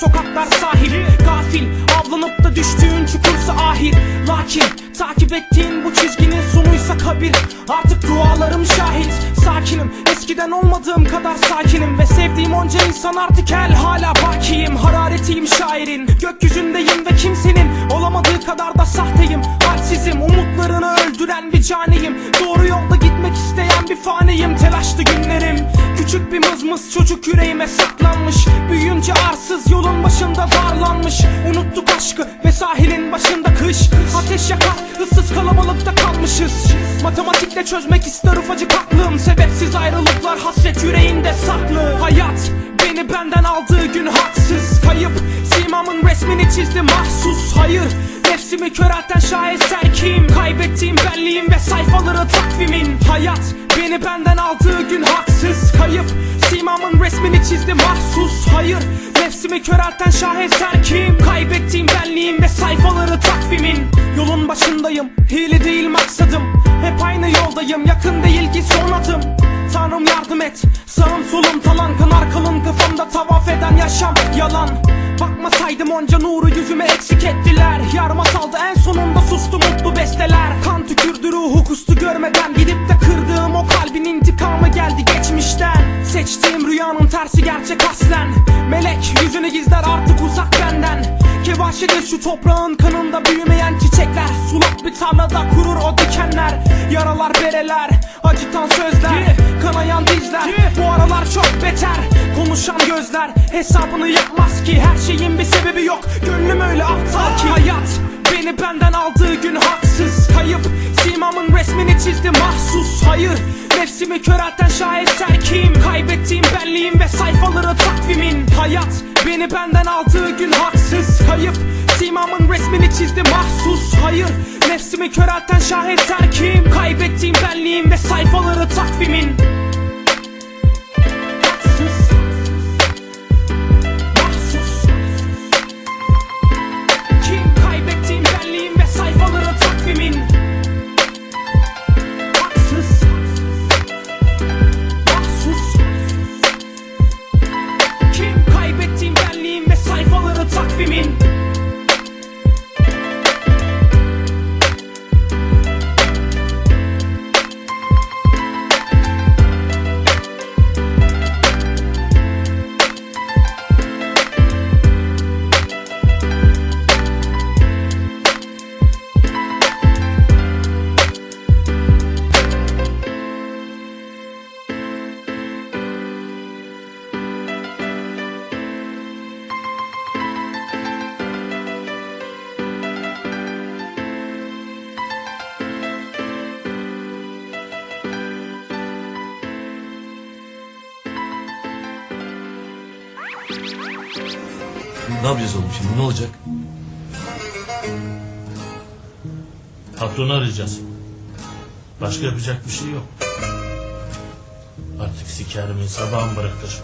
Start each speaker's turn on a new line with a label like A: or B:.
A: sokaklar sahil. Gafil avlanıp da düştüğün çukursa ahir. Lakin takip ettiğin bu çizginin sonuysa kabir. Artık dualarım şahit. Sakinim eskiden olmadığım kadar sakinim. Ve sevdiğim onca insan artık el hala bakiyim. Hararetiyim şairin. Gökyüzündeyim ve kimsenin Olamadığı kadar da sahteyim. Hadsizim umutlarını öldüren bir caniyim. Doğru yolda gitmek isteyen bir faniyim. Telaşlı günlerim Küçük bir mızmız çocuk yüreğime saklanmış. Büyüyünce arsız yolun başında darlanmış. Unuttuk aşkı ve sahilin başında kış. Ateş yakar ıssız kalabalıkta kalmışız. Matematikle çözmek ister ufacık aklım. Sebepsiz ayrılıklar hasret yüreğinde saklı. Hayat beni benden aldığı gün haksız. Kayıp simamın resmini çizdi mahsus. Hayır nefsimi körelten şaheser kim? Kaybettiğim benliğim ve sayfaları takvimin. Hayat beni benden aldığı gün haksız Kayıp. Simamın resmini çizdi mahsus Hayır. Nefsimi körelten şaheser kim? Kaybettiğim benliğim ve sayfaları takvimin. Yolun başındayım hile değil maksadım. Hep aynı yoldayım yakın değil ki son adım. Tanrım yardım et Sağım solum talan. Kınar kalın kafamda tavaf eden yaşam yalan. Bakmasaydım onca nuru yüzüme eksik ettiler. Yarma saldı en sonunda sustu mutlu besteler. Kan tükürdü ruhu kustu görmeden Gidip de kırdığım gerçek aslen. Melek yüzünü gizler artık uzak benden. Kevaşedir şu toprağın kanında büyümeyen çiçekler. Sulak bir tarlada kurur o dikenler. Yaralar bereler acıtan sözler. Kanayan dizler bu aralar çok beter. Konuşan gözler hesabını yapmaz ki. Her şeyin bir sebebi yok gönlüm öyle aptal ki. Hayat beni benden aldığı gün haksız. Kayıp simamın resmini çizdi mahsus. Hayır nefsimi körelten şaheser kim? Kaybettiğim benliğim ve sayfaları takvimin. Hayat beni benden aldığı gün haksız. Kayıp simamın resmini çizdi mahsus. Hayır nefsimi körelten şaheser kim? Kaybettiğim benliğim ve sayfaları takvimin
B: Ne yapacağız oğlum şimdi ne olacak?
C: Patronu arayacağız. Başka yapacak bir şey yok. Artık sikerimin sabahın bırakır.